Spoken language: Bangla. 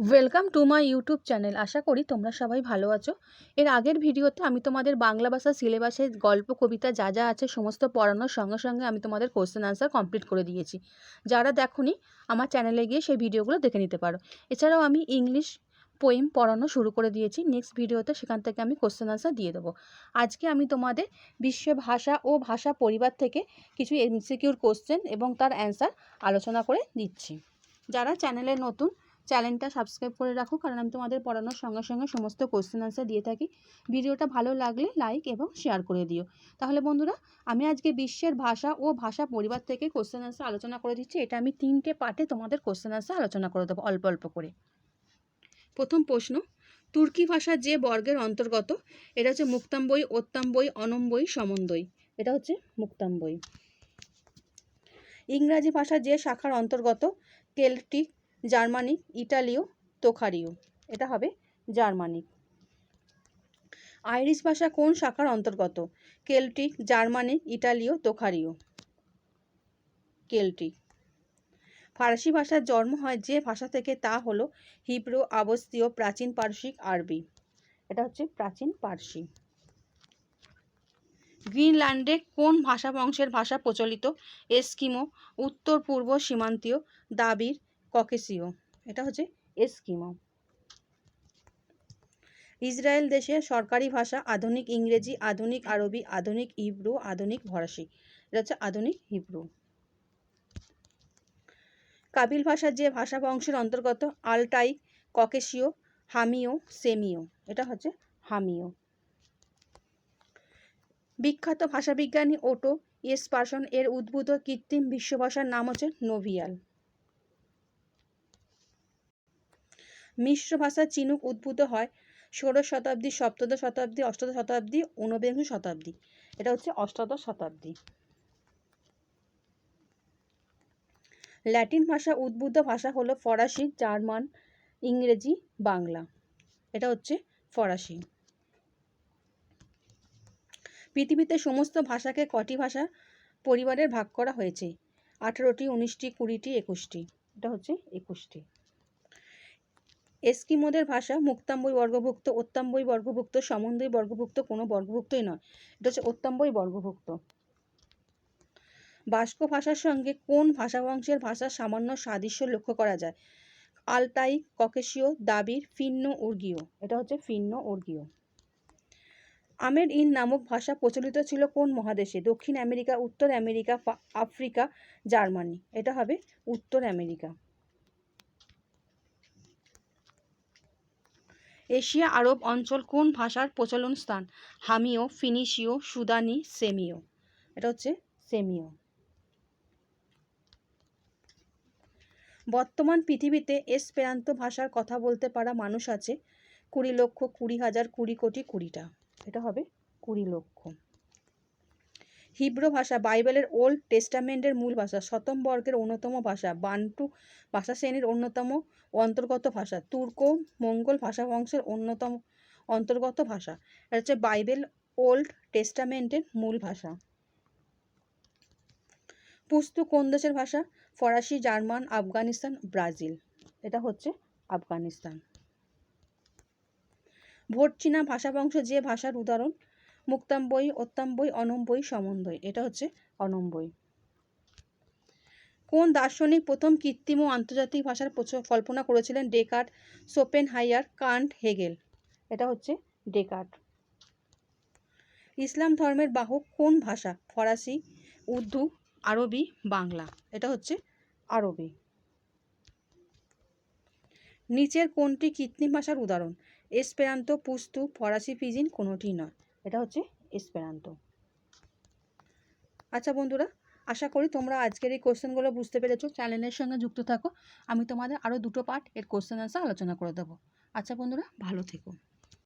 Welcome to my YouTube channel আশা করি তোমরা সবাই ভালো আছো। এর আগের ভিডিওতে আমি তোমাদের বাংলা ভাষা সিলেবাসের গল্প, কবিতা যা যা আছে, সমস্ত পড়ানোর সঙ্গে সঙ্গে আমি তোমাদের কোশ্চেন আনসার কমপ্লিট করে দিয়েছি। যারা দেখোনি, আমার চ্যানেলে গিয়ে সেই ভিডিওগুলো দেখে নিতে পারো। এছাড়াও আমি ইংলিশ পোয়েম পড়ানো শুরু করে দিয়েছি। নেক্সট ভিডিওতে সেখান থেকে আমি কোশ্চেন আনসার দিয়ে দেবো। আজকে আমি তোমাদের বিশ্ব ভাষা ও ভাষা পরিবার থেকে কিছু এমসিকিউর কোশ্চেন এবং তার অ্যান্সার আলোচনা করে দিচ্ছি। যারা চ্যানেলে নতুন চ্যানেলটা সাবস্ক্রাইব করে রাখো, কারণ আমি তোমাদের পড়ানোর সঙ্গে সঙ্গে সমস্ত কোশ্চেন আনসার দিয়ে থাকি। ভিডিওটা ভালো লাগলে লাইক এবং শেয়ার করে দিও। তাহলে বন্ধুরা, আমি আজকে বিশ্বের ভাষা ও ভাষা পরিবার থেকে কোশ্চেন আনসার আলোচনা করে দিচ্ছি। এটা আমি তিনটে পার্টে তোমাদের কোশ্চেন আনসার আলোচনা করে দেবো, অল্প অল্প করে। প্রথম প্রশ্ন, তুর্কি ভাষা যে বর্গের অন্তর্গত, এটা হচ্ছে মুক্তাম্বই, ওত্তাম্বই, অনম্বই, সমন্দই। এটা হচ্ছে মুক্তাম্বই। ইংরাজি ভাষা যে শাখার অন্তর্গত, কেল্টিক জার্মানিক, ইটালীয় তোখারীয় এটা হবে জার্মানিক। আইরিশ ভাষা কোন শাখার অন্তর্গত? কেল্টিক জার্মানিক ইটালীয় তোখারীয় কেল্টিক। ফার্সি ভাষার জন্ম হয় যে ভাষা থেকে, তা হলো হিব্রু আবস্তীয় প্রাচীন পার্সিক, আরবি। এটা হচ্ছে প্রাচীন পার্সি। গ্রিনল্যান্ডে কোন ভাষা বংশের ভাষা প্রচলিত? এস্কিমো উত্তর পূর্ব সীমান্তীয়, দাবির ককেসীয় এটা হচ্ছে এস্কিমো। ইসরায়েল দেশে সরকারি ভাষা আধুনিক ইংরেজি, আধুনিক আরবি, আধুনিক হিব্রু, আধুনিক ফরাসি। এটা হচ্ছে আধুনিক হিব্রু। কাবিল ভাষা যে ভাষা বংশের অন্তর্গত, আলটাই, ককেশীয়, হামিও, সেমিও। এটা হচ্ছে হামিও। বিখ্যাত ভাষাবিজ্ঞানী ওটো এস পার্সন এর উদ্ভূত কৃত্রিম বিশ্বভাষার নাম হচ্ছে নোভিয়াল। মিশ্র ভাষা চিনুক উদ্ভূত হয় ষোড়শ শতাব্দী, সপ্তদশ শতাব্দী, অষ্টাদশ শতাব্দী, ঊনবিংশ শতাব্দী। এটা হচ্ছে অষ্টাদশ শতাব্দী। ল্যাটিন ভাষা উদ্বুদ্ধ ভাষা হলো ফরাসি, জার্মান, ইংরেজি, বাংলা। এটা হচ্ছে ফরাসি। পৃথিবীতে সমস্ত ভাষাকে কটি ভাষা পরিবারের ভাগ করা হয়েছে? আঠেরোটি, উনিশটি, কুড়িটি, একুশটি। এটা হচ্ছে একুশটি। এস্কিমোদের ভাষা মুক্তাম্বই বর্গভুক্ত অত্যাম্বই বর্গভুক্ত সমন্বয় বর্গভুক্ত কোনো বর্গভুক্তই নয়। এটা হচ্ছে অত্যাম্বই বর্গভুক্ত। বাস্ক ভাষার সঙ্গে কোন ভাষা বংশের ভাষার সামান্য সাদৃশ্য লক্ষ্য করা যায়? আলতাই ককেশীয়, দাবির, ফিন্ন, উর্গীয়। এটা হচ্ছে ফিন্ন, উর্গীয়। আমের ইন নামক ভাষা প্রচলিত ছিল কোন মহাদেশে? দক্ষিণ আমেরিকা, উত্তর আমেরিকা, আফ্রিকা, জার্মানি। এটা হবে উত্তর আমেরিকা। এশিয়া আরব অঞ্চল কোন ভাষার প্রচলন স্থান? হামিও, ফিনিশীয়, সুদানি সেমিও এটা হচ্ছে সেমিও বর্তমান পৃথিবীতে এসপেরান্ত ভাষার কথা বলতে পারা মানুষ আছে কুড়ি লক্ষ কুড়ি হাজার কুড়ি কোটি কুড়িটা। এটা হবে কুড়ি লক্ষ। হিব্রু ভাষা, বাইবেলের ওল্ড টেস্টামেন্টের মূল ভাষা, শতম বর্গের অন্যতম ভাষা, বান্টু ভাষা শ্রেণির অন্যতম অন্তর্গত ভাষা, তুর্ক মঙ্গল ভাষা বংশের অন্যতম অন্তর্গত ভাষা। এটা হচ্ছে বাইবেল ওল্ড টেস্টামেন্টের মূল ভাষা। পুস্তু কোন দেশের ভাষা? ফরাসি, জার্মান, আফগানিস্তান, ব্রাজিল। এটা হচ্ছে আফগানিস্তান। ভোট চীনা ভাষা বংশ যে ভাষার উদাহরণ মুক্তাম্বই অত্যাম্বই অনম্বই সমন্বয় এটা হচ্ছে অনম্বই। কোন দার্শনিক প্রথম কৃত্রিম ও আন্তর্জাতিক ভাষার কল্পনা করেছিলেন Descartes Schopenhauer Kant, Hegel? এটা হচ্ছে ডেকার্ট। ইসলাম ধর্মের বাহক কোন ভাষা? ফরাসি, উর্দু, আরবি, বাংলা? এটা হচ্ছে আরবি। নিচের কোনটি কৃত্রিম ভাষার উদাহরণ? এসপেরান্ত, পুস্তু, ফরাসি ফিজিন কোনোটি নয়। এটা হচ্ছে এসপেরান্তো আচ্ছা বন্ধুরা, আশা করি তোমরা আজকের এই কোশ্চেনগুলো বুঝতে পেরেছ। চ্যানেলের সঙ্গে যুক্ত থাকো। আমি তোমাদের আরও দুটো পার্ট এর কোশ্চেন আনসার আলোচনা করে দেবো। আচ্ছা বন্ধুরা, ভালো থেকো।